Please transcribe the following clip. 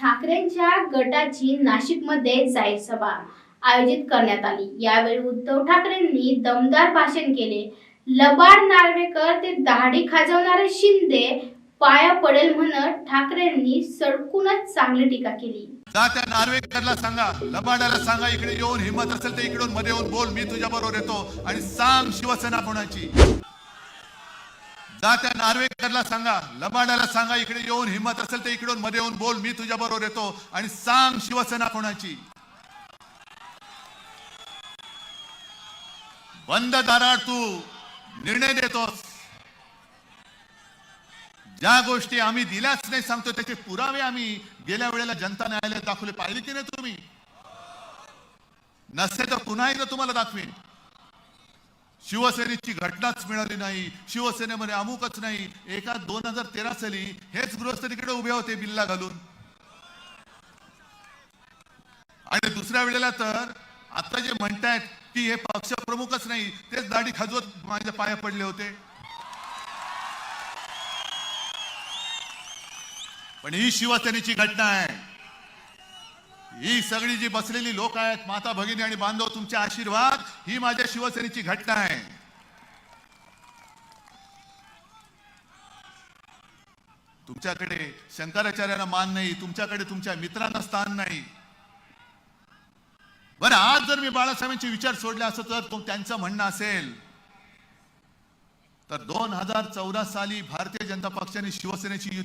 ठाकरेंच्या गटाची नाशिकमध्ये जाहीर सभा आयोजित करण्यात आली. यावेळी उद्धव ठाकरेंनी दमदार भाषण केले. लबाड नार्वेकर ते दाढी खाजवणारे शिंदे पाया पडेल म्हणत ठाकरेंनी सडकूनच चांगली टीका केली. जा त्या नार्वेकरला सांगा लबाडाला सांगा इकडे येऊन हिंमत असेल तर इकडून मध्ये येऊन बोल मी तुझ्या बरोबर येतो. आणि सांग शिवसेना कोणाची. जा त्या नार्वेकरला सांगा लबाडाला सांगा इकडे येऊन हिंमत असेल तर इकडून मध्ये येऊन बोल मी तुझ्या बरोबर येतो आणि सांग शिवसेना कोणाची. बंद दाराड तू निर्णय देतोस. ज्या गोष्टी आम्ही दिल्याच नाही सांगतो त्याचे पुरावे आम्ही गेल्या वेळेला जनता न्यायालयात दाखवले. पाहिले की नाही तुम्ही? नसते तर पुन्हा एकदा तुम्हाला दाखवेन. शिवसेनेची घटनाच मिळाली नाही शिवसेनेमध्ये अमुकच नाही. एका दोन हजार तेरा साली हेच गृहस्थ तिकडे उभे होते बिल्ला घालून. आणि दुसऱ्या वेळेला तर आता जे म्हणतायत की हे पक्ष प्रमुखच नाही तेच दाढी खाजवत माझ्या पाया पडले होते. पण ही शिवसेनेची घटना आहे. ही सगळी जी बसलेली लोक आहेत माता भगिनी आणि बांधव तुमचे आशीर्वाद ही माझ्या शिवसेनेची घटना आहे. तुमच्याकडे शंकराचार्यांना मान नाही तुमच्याकडे तुमच्या मित्रांना स्थान नाही. बरं आज जर मी बाळासाहेबांचे विचार सोडले असं तर त्यांचं म्हणणं असेल. तर दोन हजार चौदा साली भारतीय जनता पक्षाने शिवसेनेची युती